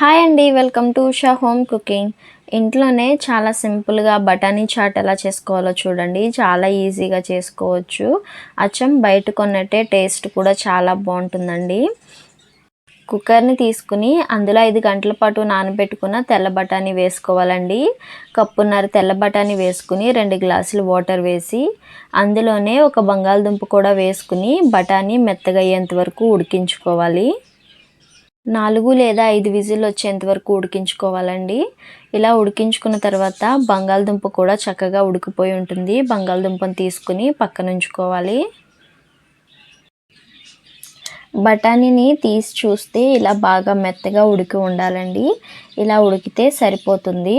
Hi అండి welcome to Usha home cooking. ఇంట్లోనే చాలా సింపుల్గా బఠానీ చాట్ ఎలా చేసుకోవాలో చూడండి. చాలా ఈజీగా చేసుకోవచ్చు. అచ్చం బయట కొన్నట్టే టేస్ట్ కూడా చాలా బాగుంటుందండి. కుక్కర్ని తీసుకుని అందులో ఐదు గంటల పాటు నానబెట్టుకున్న తెల్ల బఠానీ వేసుకోవాలండి. కప్పున్నర తెల్ల బఠానీ వేసుకుని రెండు గ్లాసులు వాటర్ వేసి అందులోనే ఒక బంగాళదుంప కూడా వేసుకుని బఠానీ మెత్తగయ్యేంత వరకు ఉడికించుకోవాలి. నాలుగు లేదా ఐదు విజిల్ వచ్చేంత వరకు ఉడికించుకోవాలండి. ఇలా ఉడికించుకున్న తర్వాత బంగాళదుంప కూడా చక్కగా ఉడికిపోయి ఉంటుంది. బంగాళదుంపను తీసుకుని పక్కన ఉంచుకోవాలి బఠానీని తీసి చూస్తే ఇలా బాగా మెత్తగా ఉడికి ఉండాలండి. ఇలా ఉడికితే సరిపోతుంది.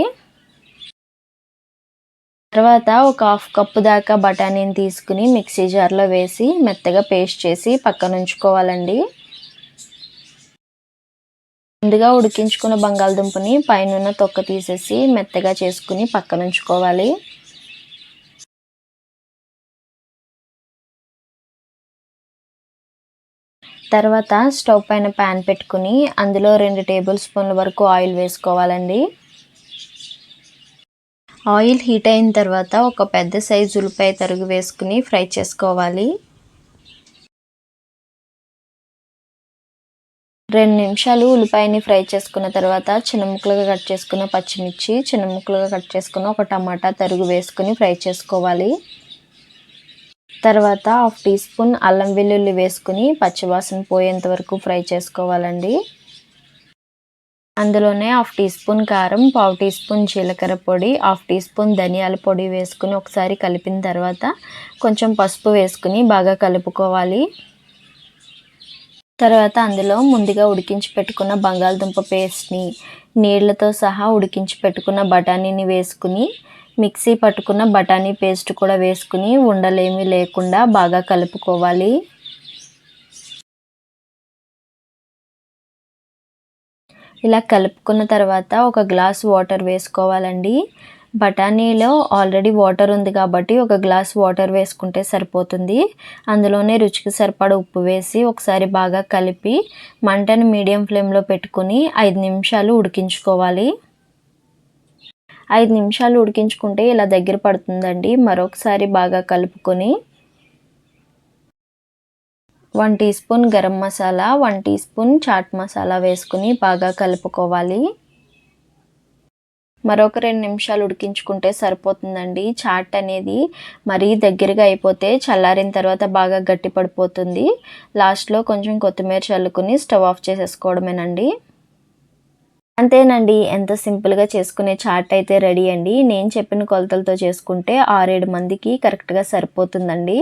తర్వాత ఒక హాఫ్ కప్పు దాకా బఠానీని తీసుకుని మిక్సీ జార్లో వేసి మెత్తగా పేస్ట్ చేసి పక్కన ఉంచుకోవాలండి ముందుగా ఉడికించుకున్న బంగాళదుంపని పైన తొక్క తీసేసి మెత్తగా చేసుకుని పక్కన ఉంచుకోవాలి. తర్వాత స్టవ్ పైన ప్యాన్ పెట్టుకుని అందులో రెండు టేబుల్ స్పూన్ల వరకు ఆయిల్ వేసుకోవాలండి. ఆయిల్ హీట్ అయిన తర్వాత ఒక పెద్ద సైజు ఉల్లిపాయ తరుగు వేసుకుని ఫ్రై చేసుకోవాలి. రెండు నిమిషాలు ఉల్లిపాయని ఫ్రై చేసుకున్న తర్వాత చిన్న ముక్కలుగా కట్ చేసుకున్న పచ్చిమిర్చి చిన్న ముక్కలుగా కట్ చేసుకున్న ఒక టమాటా తరుగు వేసుకుని ఫ్రై చేసుకోవాలి. తర్వాత హాఫ్ టీ స్పూన్ అల్లం వెల్లుల్లి వేసుకుని పచ్చివాసన పోయేంత వరకు ఫ్రై చేసుకోవాలండి. అందులోనే హాఫ్ టీ స్పూన్ కారం పావు టీ స్పూన్ జీలకర్ర పొడి హాఫ్ టీ స్పూన్ ధనియాల పొడి వేసుకుని ఒకసారి కలిపిన తర్వాత కొంచెం పసుపు వేసుకుని బాగా కలుపుకోవాలి. తర్వాత అందులో ముందుగా ఉడికించి పెట్టుకున్న బంగాళదుంప పేస్ట్ని నీళ్ళతో సహా ఉడికించి పెట్టుకున్న బఠానీని వేసుకుని మిక్సీ పట్టుకున్న బఠానీ పేస్ట్ కూడా వేసుకుని ఉండలేమీ లేకుండా బాగా కలుపుకోవాలి. ఇలా కలుపుకున్న తర్వాత ఒక గ్లాస్ వాటర్ వేసుకోవాలండి. బఠానీలో ఆల్రెడీ వాటర్ ఉంది కాబట్టి ఒక గ్లాస్ వాటర్ వేసుకుంటే సరిపోతుంది. అందులోనే రుచికి సరిపడ ఉప్పు వేసి ఒకసారి బాగా కలిపి మంటను మీడియం ఫ్లేమ్లో పెట్టుకుని ఐదు నిమిషాలు ఉడికించుకోవాలి. ఐదు నిమిషాలు ఉడికించుకుంటే ఇలా దగ్గర పడుతుందండి. మరొకసారి బాగా కలుపుకొని one teaspoon garam masala one teaspoon chaat masala వేసుకుని బాగా కలుపుకోవాలి. మరొక రెండు నిమిషాలు ఉడికించుకుంటే సరిపోతుందండి. చాట్ అనేది మరీ దగ్గరగా అయిపోతే చల్లారిన తర్వాత బాగా గట్టి పడిపోతుంది. లాస్ట్లో కొంచెం కొత్తిమీర చల్లుకుని స్టవ్ ఆఫ్ చేసేసుకోవడమేనండి. అంతేనండి ఎంత సింపుల్గా చేసుకునే చాట్ అయితే రెడీ అండి. నేను చెప్పిన కొలతలతో చేసుకుంటే ఆరేడు మందికి కరెక్ట్గా సరిపోతుందండి.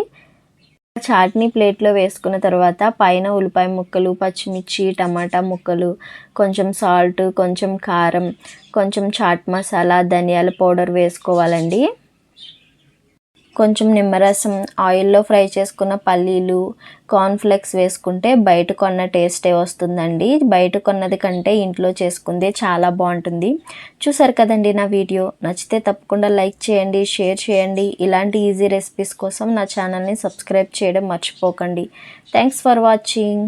చాట్నీ ప్లేట్లో వేసుకున్న తర్వాత పైన ఉల్లిపాయ ముక్కలు పచ్చిమిర్చి టమాటా ముక్కలు కొంచెం సాల్ట్ కొంచెం కారం కొంచెం చాట్ మసాలా ధనియాల పౌడర్ వేసుకోవాలండి. కొంచెం నిమ్మరసం ఆయిల్లో ఫ్రై చేసుకున్న పల్లీలు కార్న్ఫ్లెక్స్ వేసుకుంటే బయట కొన్న టేస్టే వస్తుందండి. బయట కొన్నది కంటే ఇంట్లో చేసుకుంది చాలా బాగుంటుంది. చూసారు కదండి నా వీడియో? నచ్చితే తప్పకుండా లైక్ చేయండి షేర్ చేయండి. ఇలాంటి ఈజీ రెసిపీస్ కోసం నా ఛానల్ని సబ్స్క్రైబ్ చేయడం మర్చిపోకండి. Thanks for watching.